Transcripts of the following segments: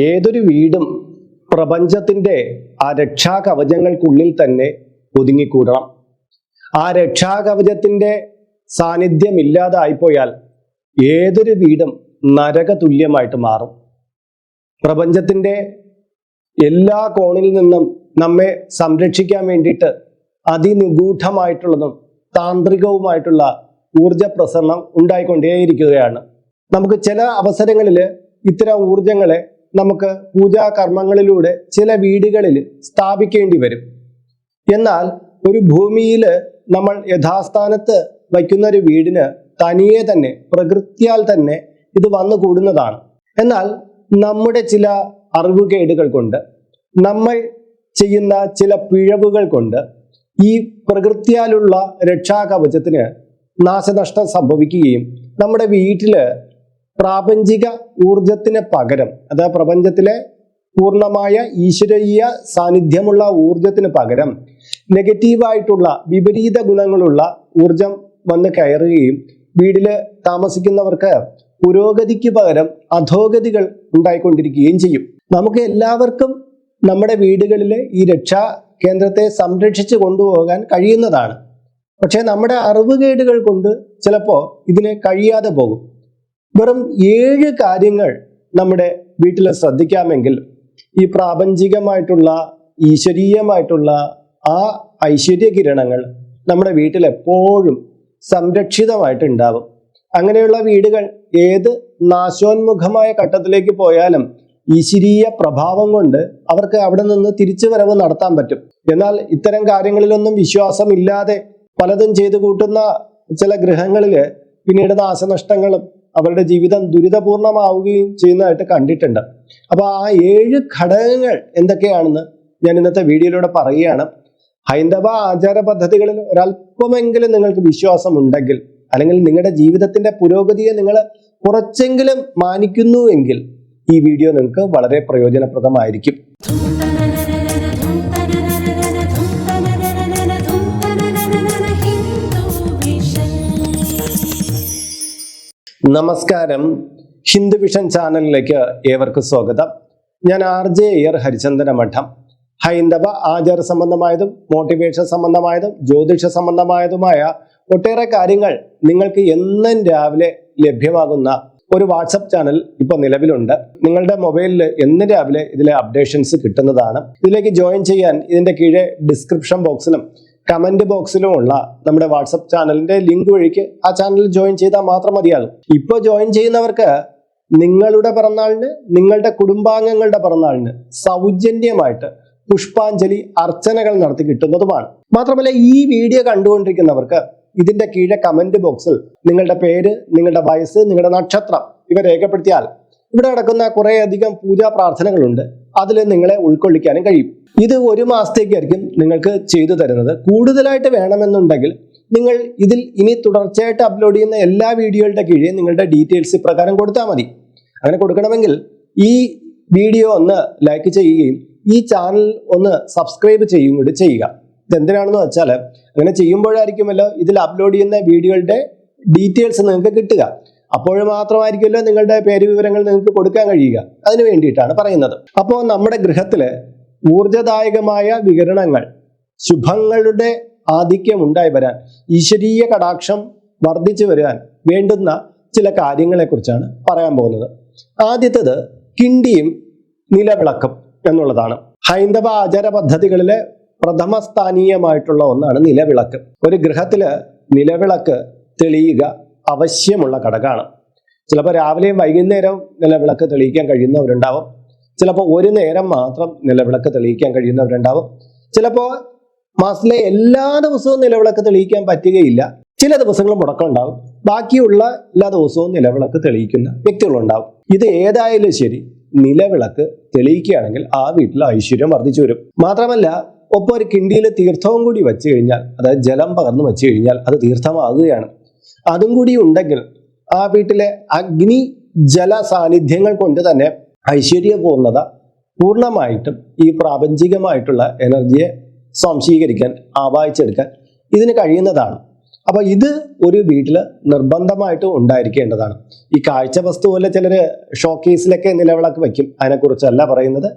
ഏതൊരു വീടും പ്രപഞ്ചത്തിന്റെ ആ രക്ഷാകവചങ്ങൾക്കുള്ളിൽ തന്നെ ഒതുങ്ങിക്കൂടണം. ആ രക്ഷാകവചത്തിന്റെ സാന്നിധ്യമില്ലാതായിപ്പോയാൽ ഏതൊരു വീടും നരക തുല്യമായിട്ട് മാറും. പ്രപഞ്ചത്തിന്റെ എല്ലാ കോണിൽ നിന്നും നമ്മെ സംരക്ഷിക്കാൻ വേണ്ടിയിട്ട് അതിനിഗൂഢമായിട്ടുള്ളതും താന്ത്രികവുമായിട്ടുള്ള ഊർജ പ്രസരണം ഉണ്ടായിക്കൊണ്ടേയിരിക്കുകയാണ്. നമുക്ക് ചില അവസരങ്ങളിൽ ഇത്തരം ഊർജങ്ങളെ നമുക്ക് പൂജാ കർമ്മങ്ങളിലൂടെ ചില വീടുകളിൽ സ്ഥാപിക്കേണ്ടി വരും. എന്നാൽ ഒരു ഭൂമിയിൽ നമ്മൾ യഥാസ്ഥാനത്ത് വയ്ക്കുന്ന ഒരു വീടിന് തനിയെ തന്നെ പ്രകൃത്യാൽ തന്നെ ഇത് വന്നു കൂടുന്നതാണ്. എന്നാൽ നമ്മുടെ ചില അറിവുകേടുകൾ കൊണ്ട് നമ്മൾ ചെയ്യുന്ന ചില പിഴവുകൾ കൊണ്ട് ഈ പ്രകൃത്യാലുള്ള രക്ഷാകവചത്തിന് നാശനഷ്ടം സംഭവിക്കുകയും നമ്മുടെ വീട്ടിൽ പ്രാപഞ്ചിക ഊർജത്തിന് പകരം അതായത് പ്രപഞ്ചത്തിലെ പൂർണമായ ഈശ്വരീയ സാന്നിധ്യമുള്ള ഊർജത്തിന് പകരം നെഗറ്റീവായിട്ടുള്ള വിപരീത ഗുണങ്ങളുള്ള ഊർജം വന്ന് കയറുകയും വീട്ടിൽ താമസിക്കുന്നവർക്ക് പുരോഗതിക്ക് പകരം അധോഗതികൾ ഉണ്ടായിക്കൊണ്ടിരിക്കുകയും ചെയ്യും. നമുക്ക് എല്ലാവർക്കും നമ്മുടെ വീടുകളിലെ ഈ രക്ഷാ കേന്ദ്രത്തെ സംരക്ഷിച്ചു കൊണ്ടുപോകാൻ കഴിയുന്നതാണ്. പക്ഷേ നമ്മുടെ അറിവുകേടുകൾ കൊണ്ട് ചിലപ്പോൾ ഇതിന് കഴിയാതെ പോകും. വെറും ഏഴ് കാര്യങ്ങൾ നമ്മുടെ വീട്ടിൽ ശ്രദ്ധിക്കാമെങ്കിൽ ഈ പ്രാപഞ്ചികമായിട്ടുള്ള ഈശ്വരീയമായിട്ടുള്ള ആ ഐശ്വര്യ കിരണങ്ങൾ നമ്മുടെ വീട്ടിൽ എപ്പോഴും സംരക്ഷിതമായിട്ട് ഉണ്ടാവും അങ്ങനെയുള്ള വീടുകൾ ഏത് നാശോന്മുഖമായ ഘട്ടത്തിലേക്ക് പോയാലും ഈശ്വരീയ പ്രഭാവം കൊണ്ട് അവർക്ക് അവിടെ നിന്ന് തിരിച്ചു വരവ് നടത്താൻ പറ്റും. എന്നാൽ ഇത്തരം കാര്യങ്ങളിലൊന്നും വിശ്വാസമില്ലാതെ പലതും ചെയ്തു കൂട്ടുന്ന ചില ഗൃഹങ്ങളിൽ പിന്നീട് നാശനഷ്ടങ്ങളും അവരുടെ ജീവിതം ദുരിതപൂർണമാവുകയും ചെയ്യുന്നതായിട്ട് കണ്ടിട്ടുണ്ട്. അപ്പോൾ ആ ഏഴ് ഘടകങ്ങൾ എന്തൊക്കെയാണെന്ന് ഞാൻ ഇന്നത്തെ വീഡിയോയിലൂടെ പറയുകയാണ്. ഹൈന്ദവ ആചാര പദ്ധതികളിൽ ഒരല്പമെങ്കിലും നിങ്ങൾക്ക് വിശ്വാസം ഉണ്ടെങ്കിൽ അല്ലെങ്കിൽ നിങ്ങളുടെ ജീവിതത്തിന്റെ പുരോഗതിയെ നിങ്ങൾ കുറച്ചെങ്കിലും മാനിക്കുന്നുവെങ്കിൽ ഈ വീഡിയോ നിങ്ങൾക്ക് വളരെ പ്രയോജനപ്രദമായിരിക്കും. നമസ്കാരം. ഹിന്ദു വിഷൻ ചാനലിലേക്ക് ഏവർക്കും സ്വാഗതം. ഞാൻ ആർ ജെ എയർ ഹരിചന്ദന മഠം ഹൈന്ദവ ആചാര സംബന്ധമായതും മോട്ടിവേഷൻ സംബന്ധമായതും ജ്യോതിഷ സംബന്ധമായതുമായ ഒട്ടേറെ കാര്യങ്ങൾ നിങ്ങൾക്ക് എന്നും രാവിലെ ലഭ്യമാകുന്ന ഒരു വാട്സപ്പ് ചാനൽ ഇപ്പോൾ നിലവിലുണ്ട്. നിങ്ങളുടെ മൊബൈലിൽ എന്നും രാവിലെ ഇതിലെ അപ്ഡേഷൻസ് കിട്ടുന്നതാണ്. ഇതിലേക്ക് ജോയിൻ ചെയ്യാൻ ഇതിന്റെ കീഴെ ഡിസ്ക്രിപ്ഷൻ ബോക്സിലും കമന്റ് ബോക്സിലുമുള്ള നമ്മുടെ വാട്സപ്പ് ചാനലിന്റെ ലിങ്ക് വഴിക്ക് ആ ചാനൽ ജോയിൻ ചെയ്താൽ മാത്രം മതിയാകും. ഇപ്പോൾ ജോയിൻ ചെയ്യുന്നവർക്ക് നിങ്ങളുടെ പിറന്നാളിന് നിങ്ങളുടെ കുടുംബാംഗങ്ങളുടെ പിറന്നാളിന് സൗജന്യമായിട്ട് പുഷ്പാഞ്ജലി അർച്ചനകൾ നടത്തി കിട്ടുന്നതുമാണ്. മാത്രമല്ല ഈ വീഡിയോ കണ്ടുകൊണ്ടിരിക്കുന്നവർക്ക് ഇതിന്റെ കീഴെ കമന്റ് ബോക്സിൽ നിങ്ങളുടെ പേര് നിങ്ങളുടെ വയസ്സ് നിങ്ങളുടെ നക്ഷത്രം ഇവ രേഖപ്പെടുത്തിയാൽ ഇവിടെ നടക്കുന്ന കുറേയധികം പൂജാ പ്രാർത്ഥനകളുണ്ട്. അതിൽ നിങ്ങളെ ഉൾക്കൊള്ളിക്കാനും കഴിയും. ഇത് ഒരു മാസത്തേക്കായിരിക്കും നിങ്ങൾക്ക് ചെയ്തു തരുന്നത്. കൂടുതലായിട്ട് വേണമെന്നുണ്ടെങ്കിൽ നിങ്ങൾ ഇതിൽ ഇനി തുടർച്ചയായിട്ട് അപ്ലോഡ് ചെയ്യുന്ന എല്ലാ വീഡിയോകളുടെ കീഴേ നിങ്ങളുടെ ഡീറ്റെയിൽസ് ഇപ്രകാരം കൊടുത്താൽ മതി. അങ്ങനെ കൊടുക്കണമെങ്കിൽ ഈ വീഡിയോ ഒന്ന് ലൈക്ക് ചെയ്യുകയും ഈ ചാനൽ ഒന്ന് സബ്സ്ക്രൈബ് ചെയ്യുകയും കൂടി ചെയ്യുക. ഇതെന്തിനാണെന്ന് വെച്ചാൽ അങ്ങനെ ചെയ്യുമ്പോഴായിരിക്കുമല്ലോ ഇതിൽ അപ്ലോഡ് ചെയ്യുന്ന വീഡിയോകളുടെ ഡീറ്റെയിൽസ് നിങ്ങൾക്ക് കിട്ടുക. അപ്പോൾ മാത്രമായിരിക്കുമല്ലോ നിങ്ങളുടെ പേര് വിവരങ്ങൾ നിങ്ങൾക്ക് കൊടുക്കാൻ കഴിയുക. അതിനു വേണ്ടിയിട്ടാണ് പറയുന്നത്. അപ്പോൾ നമ്മുടെ ഗൃഹത്തിൽ ഊർജദായകമായ വികരണങ്ങൾ ശുഭങ്ങളുടെ ആധിക്യം ഉണ്ടായി വരാൻ ഈശ്വരീയ കടാക്ഷം വർദ്ധിച്ചു വരാൻ വേണ്ടുന്ന ചില കാര്യങ്ങളെക്കുറിച്ചാണ് പറയാൻ പോകുന്നത്. ആദ്യത്തത് കിണ്ടിയും നിലവിളക്കും എന്നുള്ളതാണ്. ഹൈന്ദവ ആചാര പദ്ധതികളിലെ പ്രഥമ സ്ഥാനീയമായിട്ടുള്ള ഒന്നാണ് നിലവിളക്ക്. ഒരു ഗൃഹത്തിൽ നിലവിളക്ക് തെളിയുക ആവശ്യമുള്ള ഘടകമാണ്. ചിലപ്പോൾ രാവിലെയും വൈകുന്നേരവും നിലവിളക്ക് തെളിയിക്കാൻ കഴിയുന്നവരുണ്ടാവും. ചിലപ്പോൾ ഒരു നേരം മാത്രം നിലവിളക്ക് തെളിയിക്കാൻ കഴിയുന്നവരുണ്ടാവും. ചിലപ്പോൾ മാസത്തിലെ എല്ലാ ദിവസവും നിലവിളക്ക് തെളിയിക്കാൻ പറ്റുകയില്ല. ചില ദിവസങ്ങൾ മുടക്കമുണ്ടാവും ബാക്കിയുള്ള എല്ലാ ദിവസവും നിലവിളക്ക് തെളിയിക്കുന്ന വ്യക്തികളുണ്ടാവും. ഇത് ഏതായാലും ശരി നിലവിളക്ക് തെളിയിക്കുകയാണെങ്കിൽ ആ വീട്ടിൽ ഐശ്വര്യം വർദ്ധിച്ചു വരും. മാത്രമല്ല ഒപ്പം ഒരു കിണ്ടിയിൽ തീർത്ഥവും കൂടി വെച്ച് കഴിഞ്ഞാൽ അതായത് ജലം പകർന്നു വെച്ച് കഴിഞ്ഞാൽ അത് തീർത്ഥമാകുകയാണ്. അതും കൂടി ഉണ്ടെങ്കിൽ ആ വീട്ടിലെ അഗ്നി ജല സാന്നിധ്യങ്ങൾ കൊണ്ട് തന്നെ ഐശ്വര്യപൂർണത പൂർണമായിട്ടും ഈ പ്രാപഞ്ചികമായിട്ടുള്ള എനർജിയെ സ്വാംശീകരിക്കാൻ ആവാഹിച്ചെടുക്കാൻ ഇതിന് കഴിയുന്നതാണ്. അപ്പൊ ഇത് ഒരു വീട്ടിൽ നിർബന്ധമായിട്ട് ഉണ്ടായിരിക്കേണ്ടതാണ്. ഈ കാഴ്ച വസ്തു പോലെ ചിലര് ഷോക്കേസിലൊക്കെ നിലവിളക്ക് വയ്ക്കും. അതിനെക്കുറിച്ചല്ല പറയുന്നത്.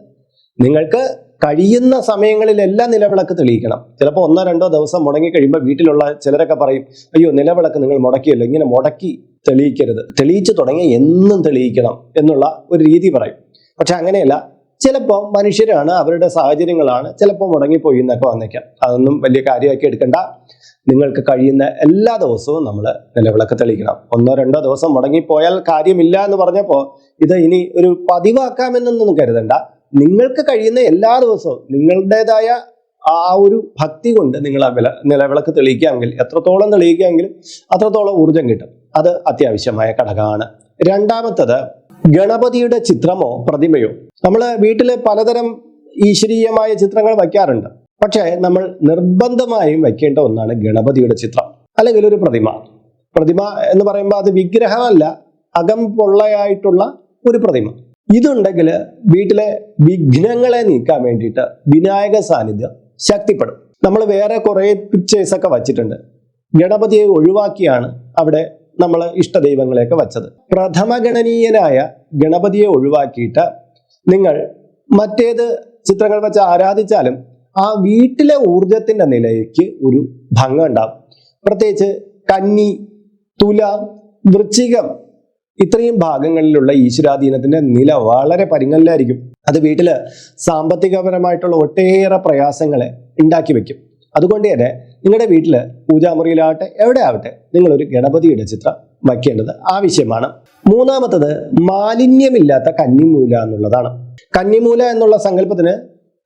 നിങ്ങൾക്ക് കഴിയുന്ന സമയങ്ങളിലെല്ലാം നിലവിളക്ക് തെളിയിക്കണം. ചിലപ്പോൾ ഒന്നോ രണ്ടോ ദിവസം മുടങ്ങി കഴിയുമ്പോൾ വീട്ടിലുള്ള ചിലരൊക്കെ പറയും അയ്യോ നിലവിളക്ക് നിങ്ങൾ മുടക്കിയല്ലോ ഇങ്ങനെ മുടക്കി തെളിയിക്കരുത്. തെളിയിച്ചു തുടങ്ങി എന്നും തെളിയിക്കണം എന്നുള്ള ഒരു രീതി പറയും. പക്ഷെ അങ്ങനെയല്ല. ചിലപ്പോൾ മനുഷ്യരാണ് അവരുടെ സാഹചര്യങ്ങളാണ് ചിലപ്പോൾ മുടങ്ങിപ്പോയി എന്നൊക്കെ വന്നേക്കാം. അതൊന്നും വലിയ കാര്യമാക്കി എടുക്കണ്ട. നിങ്ങൾക്ക് കഴിയുന്ന എല്ലാ ദിവസവും നമ്മൾ നിലവിളക്ക് തെളിയിക്കണം. ഒന്നോ രണ്ടോ ദിവസം മുടങ്ങിപ്പോയാൽ കാര്യമില്ല എന്ന് പറഞ്ഞപ്പോൾ ഇത് ഇനി ഒരു പതിവാക്കാമെന്നൊന്നും കരുതണ്ട. നിങ്ങൾക്ക് കഴിയുന്ന എല്ലാ ദിവസവും നിങ്ങളുടേതായ ആ ഒരു ഭക്തി കൊണ്ട് നിങ്ങൾ ആ വില നിലവിളക്ക് തെളിയിക്കാമെങ്കിൽ എത്രത്തോളം തെളിയിക്കാമെങ്കിലും അത്രത്തോളം ഊർജം കിട്ടും. അത് അത്യാവശ്യമായ ഘടകമാണ്. രണ്ടാമത്തത് ഗണപതിയുടെ ചിത്രമോ പ്രതിമയോ? നമ്മൾ വീട്ടിലെ പലതരം ഈശ്വരീയമായ ചിത്രങ്ങൾ വയ്ക്കാറുണ്ട്. പക്ഷേ നമ്മൾ നിർബന്ധമായും വയ്ക്കേണ്ട ഒന്നാണ് ഗണപതിയുടെ ചിത്രം അല്ലെങ്കിൽ ഒരു പ്രതിമ. പ്രതിമ എന്ന് പറയുമ്പോൾ അത് വിഗ്രഹമല്ല അകം പൊള്ളയായിട്ടുള്ള ഒരു പ്രതിമ. ഇതുണ്ടെങ്കിൽ വീട്ടിലെ വിഘ്നങ്ങളെ നീക്കാൻ വേണ്ടിയിട്ട് വിനായക സാന്നിധ്യം ശക്തിപ്പെടും. നമ്മൾ വേറെ കുറേ പിക്ചേഴ്സ് ഒക്കെ വച്ചിട്ടുണ്ട്. ഗണപതിയെ ഒഴിവാക്കിയാണ് അവിടെ നമ്മൾ ഇഷ്ടദൈവങ്ങളെയൊക്കെ വച്ചത്. പ്രഥമഗണനീയനായ ഗണപതിയെ ഒഴിവാക്കിയിട്ട് നിങ്ങൾ മറ്റേത് ചിത്രങ്ങൾ വെച്ച് ആരാധിച്ചാലും ആ വീട്ടിലെ ഊർജത്തിന്റെ നിലയ്ക്ക് ഒരു ഭംഗം ഉണ്ടാവും പ്രത്യേകിച്ച് കന്നി തുല വൃശ്ചികം ഇത്രയും ഭാഗങ്ങളിലുള്ള ഈശ്വരാധീനത്തിന്റെ നില വളരെ പരിങ്ങലിലായിരിക്കും. അത് വീട്ടിൽ സാമ്പത്തികപരമായിട്ടുള്ള ഒട്ടേറെ പ്രയാസങ്ങളെ ഉണ്ടാക്കി വെക്കും. അതുകൊണ്ട് തന്നെ നിങ്ങളുടെ വീട്ടിൽ പൂജാമുറിയിലാവട്ടെ എവിടെ ആവട്ടെ നിങ്ങളൊരു ഗണപതിയുടെ ചിത്രം വയ്ക്കേണ്ടത് ആവശ്യമാണ്. മൂന്നാമത്തത് മാലിന്യമില്ലാത്ത കന്നിമൂല എന്നുള്ളതാണ്. കന്നിമൂല എന്നുള്ള സങ്കല്പത്തിന്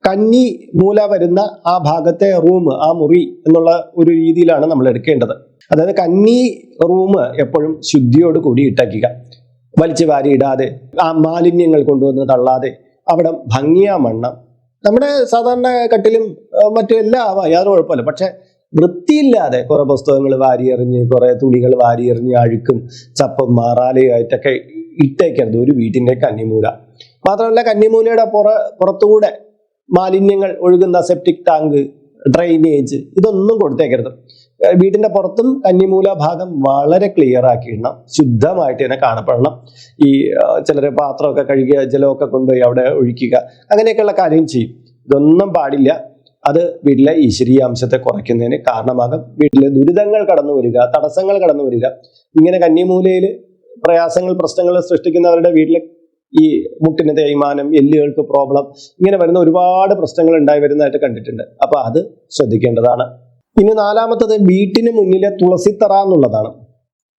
കന്നി മൂല വരുന്ന ആ ഭാഗത്തെ റൂം ആ മുറി എന്നുള്ള ഒരു രീതിയിലാണ് നമ്മൾ എടുക്കേണ്ടത്. അതായത് കന്നി റൂം എപ്പോഴും ശുദ്ധിയോട് കൂടി ഇട്ടക്കുക വലിച്ചു വാരി ഇടാതെ ആ മാലിന്യങ്ങൾ കൊണ്ടുവന്ന് തള്ളാതെ അവിടെ ഭംഗിയാ മണ്ണം. നമ്മുടെ സാധാരണ കട്ടിലും മറ്റും എല്ലാം ആവാം യാതൊരു കുഴപ്പമില്ല. പക്ഷെ വൃത്തിയില്ലാതെ കുറെ പുസ്തകങ്ങൾ വാരിയെറിഞ്ഞ് കുറെ തുണികൾ വാരിയെറിഞ്ഞ് അഴുക്കും ചപ്പും മാറാലയായിട്ടൊക്കെ ഇട്ടേക്കരുത് ഒരു വീട്ടിന്റെ കന്നിമൂല. മാത്രമല്ല കന്നിമൂലയുടെ പുറ പുറത്തുകൂടെ മാലിന്യങ്ങൾ ഒഴുകുന്ന സെപ്റ്റിക് ടാങ്ക് ഡ്രെയിനേജ് ഇതൊന്നും കൊടുത്തേക്കരുത്. വീട്ടിന്റെ പുറത്തും കന്നിമൂല ഭാഗം വളരെ ക്ലിയർ ആക്കിയിടണം ശുദ്ധമായിട്ട് തന്നെ കാണപ്പെടണം. ഈ ചിലർ പാത്രമൊക്കെ കഴുകിയ ജലമൊക്കെ കൊണ്ടുപോയി അവിടെ ഒഴിക്കുക. അങ്ങനെയൊക്കെയുള്ള കാര്യം ചെയ്യും. ഇതൊന്നും പാടില്ല. അത് വീട്ടിലെ ഈശ്വരീയ അംശത്തെ കുറയ്ക്കുന്നതിന് കാരണമാകും. വീട്ടിലെ ദുരിതങ്ങൾ കടന്നു വരിക തടസ്സങ്ങൾ കടന്നു വരിക. ഇങ്ങനെ കന്നിമൂലയിൽ പ്രയാസങ്ങൾ പ്രശ്നങ്ങൾ സൃഷ്ടിക്കുന്നവരുടെ വീട്ടിലെ ഈ മുട്ടിന് തേയ്മാനം എല്ലുകൾക്ക് പ്രോബ്ലം ഇങ്ങനെ വരുന്ന ഒരുപാട് പ്രശ്നങ്ങൾ ഉണ്ടായി വരുന്നതായിട്ട് കണ്ടിട്ടുണ്ട്. അപ്പൊ അത് ശ്രദ്ധിക്കേണ്ടതാണ്. ഇനി നാലാമത്തത് വീട്ടിന് മുന്നിലെ തുളസിത്തറ എന്നുള്ളതാണ്.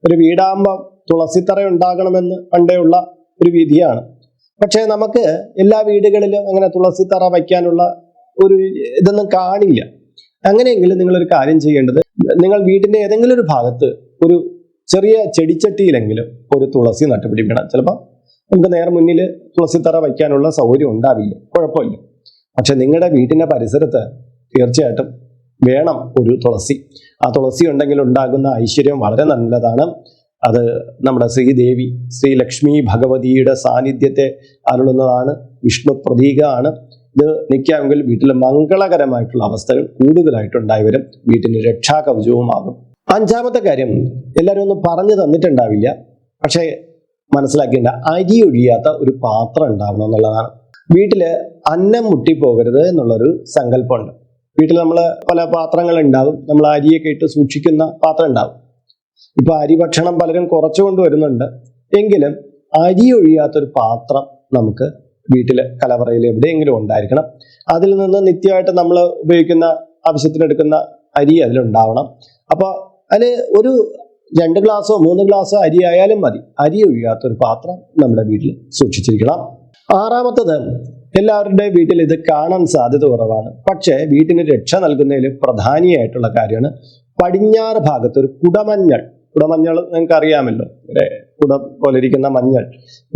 ഒരു വീടാകുമ്പോൾ തുളസിത്തറ ഉണ്ടാകണമെന്ന് പണ്ടേയുള്ള ഒരു വിധിയാണ്. പക്ഷേ നമുക്ക് എല്ലാ വീടുകളിലും അങ്ങനെ തുളസിത്തറ വയ്ക്കാനുള്ള ഒരു ഇതൊന്നും കാണില്ല. അങ്ങനെയെങ്കിലും നിങ്ങളൊരു കാര്യം ചെയ്യേണ്ടത് നിങ്ങൾ വീട്ടിന്റെ ഏതെങ്കിലും ഒരു ഭാഗത്ത് ഒരു ചെറിയ ചെടിച്ചട്ടിയിലെങ്കിലും ഒരു തുളസി നട്ടുപിടിപ്പിക്കണം. ചിലപ്പോൾ നമുക്ക് നേരെ മുന്നിൽ തുളസിത്തറ വയ്ക്കാനുള്ള സൗകര്യം ഉണ്ടാവില്ല. കുഴപ്പമില്ല. പക്ഷെ നിങ്ങളുടെ വീട്ടിന്റെ പരിസരത്ത് തീർച്ചയായിട്ടും വേണം ഒരു തുളസി. ആ തുളസി ഉണ്ടെങ്കിൽ ഉണ്ടാകുന്ന ഐശ്വര്യം വളരെ നല്ലതാണ്. അത് നമ്മുടെ ശ്രീദേവി ശ്രീ ലക്ഷ്മി ഭഗവതിയുടെ സാന്നിധ്യത്തെ അരുളുന്നതാണ്. വിഷ്ണു പ്രതീകമാണ് ഇത് നിൽക്കാമെങ്കിൽ വീട്ടിൽ മംഗളകരമായിട്ടുള്ള അവസ്ഥകൾ കൂടുതലായിട്ട് ഉണ്ടായി വരും വീട്ടിന് രക്ഷാകവചവുമാകും. അഞ്ചാമത്തെ കാര്യം എല്ലാവരും ഒന്ന് പറഞ്ഞു തന്നിട്ടുണ്ടാവില്ല. പക്ഷേ മനസ്സിലാക്കേണ്ട അരി ഒഴിയാത്ത ഒരു പാത്രം ഉണ്ടാവണം എന്നുള്ളതാണ്. വീട്ടിൽ അന്നം മുട്ടിപ്പോകരുത് എന്നുള്ളൊരു സങ്കല്പമുണ്ട്. വീട്ടിൽ നമ്മൾ പല പാത്രങ്ങൾ ഉണ്ടാവും നമ്മൾ അരിയൊക്കെ ഇട്ട് സൂക്ഷിക്കുന്ന പാത്രം ഉണ്ടാവും ഇപ്പൊ അരി ഭക്ഷണം പലരും കുറച്ചു കൊണ്ടുവരുന്നുണ്ട് എങ്കിലും അരി ഒഴിയാത്തൊരു പാത്രം നമുക്ക് വീട്ടിൽ കലവറയിൽ എവിടെയെങ്കിലും ഉണ്ടായിരിക്കണം. അതിൽ നിന്ന് നിത്യമായിട്ട് നമ്മൾ ഉപയോഗിക്കുന്ന ആവശ്യത്തിനെടുക്കുന്ന അരി അതിലുണ്ടാവണം. അപ്പോൾ അതിൽ ഒരു രണ്ട് ഗ്ലാസ്സോ മൂന്ന് ഗ്ലാസ്സോ അരി ആയാലും മതി. അരി ഒഴിയാത്തൊരു പാത്രം നമ്മുടെ വീട്ടിൽ സൂക്ഷിച്ചിരിക്കണം. ആറാമത്തത് എല്ലാവരുടെയും വീട്ടിൽ ഇത് കാണാൻ സാധ്യത കുറവാണ്. പക്ഷേ വീട്ടിന് രക്ഷ നൽകുന്നതിൽ പ്രധാനിയായിട്ടുള്ള കാര്യമാണ് പടിഞ്ഞാറ് ഭാഗത്ത് ഒരു കുടമഞ്ഞൾ. കുടമഞ്ഞൾ നിങ്ങൾക്ക് അറിയാമല്ലോ കുടം പോലെ ഇരിക്കുന്ന മഞ്ഞൾ.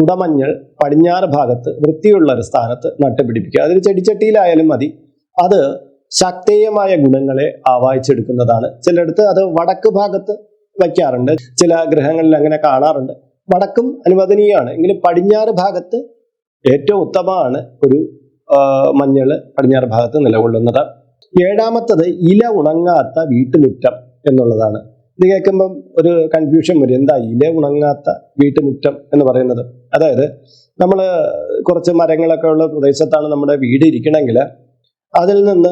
കുടമഞ്ഞൾ പടിഞ്ഞാറ് ഭാഗത്ത് വൃത്തിയുള്ള ഒരു സ്ഥാനത്ത് നട്ടുപിടിപ്പിക്കുക. അതൊരു ചെടിച്ചട്ടിയിലായാലും മതി. അത് ശക്തീയമായ ഗുണങ്ങളെ ആവാഹിച്ചെടുക്കുന്നതാണ്. ചിലയിടത്ത് അത് വടക്ക് ഭാഗത്ത് വയ്ക്കാറുണ്ട്. ചില ഗ്രഹങ്ങളിൽ അങ്ങനെ കാണാറുണ്ട്. വടക്കും അനുവദനീയമാണ്. എങ്കിലും പടിഞ്ഞാറ് ഭാഗത്ത് ഏറ്റവും ഉത്തമമാണ് ഒരു മഞ്ഞൾ പടിഞ്ഞാറ് ഭാഗത്ത് നിലകൊള്ളുന്നത്. ഏഴാമത്തത് ഇല ഉണങ്ങാത്ത വീട്ടുമുറ്റം എന്നുള്ളതാണ്. ഇത് കേൾക്കുമ്പം ഒരു കൺഫ്യൂഷൻ വരും. എന്താ ഇല ഉണങ്ങാത്ത വീട്ടുമുറ്റം എന്ന് പറയുന്നത്? അതായത് നമ്മൾ കുറച്ച് മരങ്ങളൊക്കെ ഉള്ള പ്രദേശത്താണ് നമ്മുടെ വീട് ഇരിക്കണമെങ്കിൽ അതിൽ നിന്ന്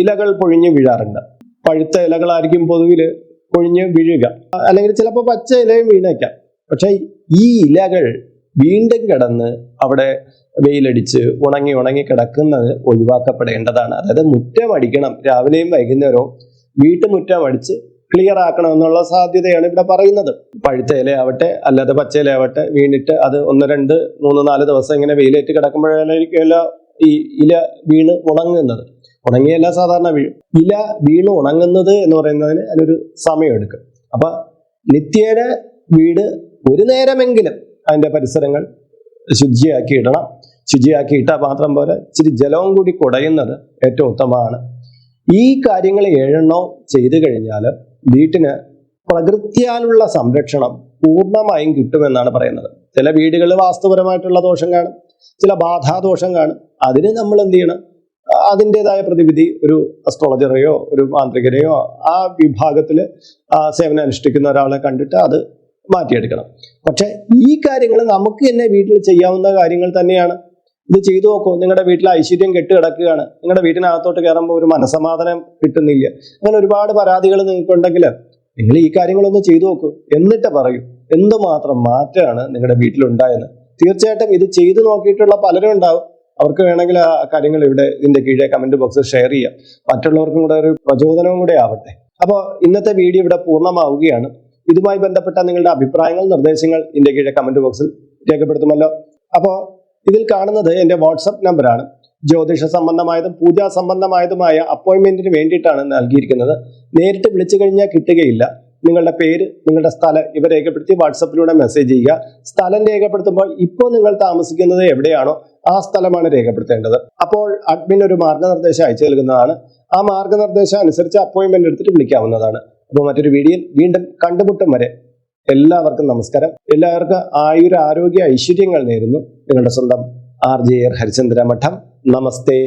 ഇലകൾ പൊഴിഞ്ഞ് വീഴാറുണ്ട്. പഴുത്ത ഇലകളായിരിക്കും പൊതുവിൽ പൊഴിഞ്ഞ് വീഴുക. അല്ലെങ്കിൽ ചിലപ്പോൾ പച്ച ഇലയും വീണേക്കാം. പക്ഷേ ഈ ഇലകൾ വീണ്ടും കിടന്ന് അവിടെ വെയിലടിച്ച് ഉണങ്ങി ഉണങ്ങി കിടക്കുന്നത് ഒഴിവാക്കപ്പെടേണ്ടതാണ്. അതായത് മുറ്റം അടിക്കണം. രാവിലെയും വൈകുന്നേരവും വീട്ടുമുറ്റം അടിച്ച് ക്ലിയർ ആക്കണം എന്നുള്ള സാധ്യതയാണ് ഇവിടെ പറയുന്നത്. പഴുത്ത ഇലയാവട്ടെ അല്ലാതെ പച്ച ഇലയാവട്ടെ വീണിട്ട് അത് ഒന്ന് രണ്ട് മൂന്ന് നാല് ദിവസം ഇങ്ങനെ വെയിലേറ്റ് കിടക്കുമ്പോഴായിരിക്കുമല്ല ഈ ഇല വീണ് ഉണങ്ങുന്നത്. ഉണങ്ങിയല്ല സാധാരണ വീഴും. ഇല വീണ് ഉണങ്ങുന്നത് എന്ന് പറയുന്നതിന് അതിനൊരു സമയം എടുക്കും അപ്പൊ നിത്യേന വീട് ഒരു നേരമെങ്കിലും അതിന്റെ പരിസരങ്ങൾ ശുചിയാക്കി ഇടണം ശുചിയാക്കി ഇട്ടാൽ മാത്രം പോലെ ഇച്ചിരി ജലവും കൂടി കുടയുന്നത് ഏറ്റവും ഉത്തമമാണ്. ഈ കാര്യങ്ങൾ ഏഴെണ്ണോ ചെയ്തു കഴിഞ്ഞാൽ വീട്ടിന് പ്രകൃത്യാലുള്ള സംരക്ഷണം പൂർണമായും കിട്ടുമെന്നാണ് പറയുന്നത്. ചില വീടുകളിൽ വാസ്തുപരമായിട്ടുള്ള ദോഷം കാണും ചില ബാധാദോഷം കാണും. അതിന് നമ്മൾ എന്ത് ചെയ്യണം? അതിന്റെതായ പ്രതിവിധി ഒരു അസ്ട്രോളജറെയോ ഒരു മാന്ത്രികരെയോ ആ വിഭാഗത്തിൽ സേവനം അനുഷ്ഠിക്കുന്ന ഒരാളെ കണ്ടിട്ട് അത് മാറ്റിയെടുക്കണം. പക്ഷെ ഈ കാര്യങ്ങൾ നമുക്ക് തന്നെ വീട്ടിൽ ചെയ്യാവുന്ന കാര്യങ്ങൾ തന്നെയാണ്. ഇത് ചെയ്തു നോക്കൂ. നിങ്ങളുടെ വീട്ടിൽ ഐശ്വര്യം കെട്ട് കിടക്കുകയാണ്. നിങ്ങളുടെ വീട്ടിനകത്തോട്ട് കയറുമ്പോൾ ഒരു മനസമാധാനം കിട്ടുന്നില്ല. അങ്ങനെ ഒരുപാട് പരാതികൾ നിങ്ങൾക്കുണ്ടെങ്കിൽ നിങ്ങൾ ഈ കാര്യങ്ങളൊന്ന് ചെയ്തു നോക്കൂ. എന്നിട്ട് പറയൂ. എന്തുമാത്രം മാറ്റമാണ് നിങ്ങളുടെ വീട്ടിലുണ്ടായത് തീർച്ചയായിട്ടും ഇത് ചെയ്തു നോക്കിയിട്ടുള്ള പലരും ഉണ്ടാവും. അവർക്ക് വേണമെങ്കിൽ ആ കാര്യങ്ങൾ ഇവിടെ ഇതിന്റെ കീഴെ കമന്റ് ബോക്സിൽ ഷെയർ ചെയ്യാം. മറ്റുള്ളവർക്കും കൂടെ ഒരു പ്രചോദനവും കൂടെ ആവട്ടെ. അപ്പോൾ ഇന്നത്തെ വീഡിയോ ഇവിടെ പൂർണമാവുകയാണ്. ഇതുമായി ബന്ധപ്പെട്ട നിങ്ങളുടെ അഭിപ്രായങ്ങൾ നിർദ്ദേശങ്ങൾ ഇതിന്റെ കീഴെ കമന്റ് ബോക്സിൽ രേഖപ്പെടുത്തുമല്ലോ. അപ്പോൾ ഇതിൽ കാണുന്നത് എന്റെ വാട്സപ്പ് നമ്പറാണ് ജ്യോതിഷ സംബന്ധമായതും പൂജാ സംബന്ധമായതുമായ അപ്പോയിന്റ്മെന്റിന് വേണ്ടിയിട്ടാണ് നൽകിയിരിക്കുന്നത്. നേരിട്ട് വിളിച്ചു കഴിഞ്ഞാൽ കിട്ടുകയില്ല. നിങ്ങളുടെ പേര് നിങ്ങളുടെ സ്ഥലം ഇവ രേഖപ്പെടുത്തി വാട്സപ്പിലൂടെ മെസ്സേജ് ചെയ്യുക. സ്ഥലം രേഖപ്പെടുത്തുമ്പോൾ ഇപ്പോൾ നിങ്ങൾ താമസിക്കുന്നത് എവിടെയാണോ ആ സ്ഥലമാണ് രേഖപ്പെടുത്തേണ്ടത്. അപ്പോൾ അഡ്മിൻ ഒരു മാർഗനിർദ്ദേശം അയച്ചു നൽകുന്നതാണ്. ആ മാർഗനിർദ്ദേശം അനുസരിച്ച് അപ്പോയിന്റ്മെന്റ് എടുത്തിട്ട് വിളിക്കാവുന്നതാണ്. അപ്പോൾ മറ്റൊരു വീഡിയോയിൽ വീണ്ടും കണ്ടുമുട്ടും വരെ എല്ലാവർക്കും നമസ്കാരം. എല്ലാവർക്കും ആയുര ആരോഗ്യ ഐശ്വര്യങ്ങൾ നേരുന്നു. നിങ്ങളുടെ സ്വന്തം ആർ ജെ ആർ ഹരിചന്ദ്ര മഠം നമസ്തേ.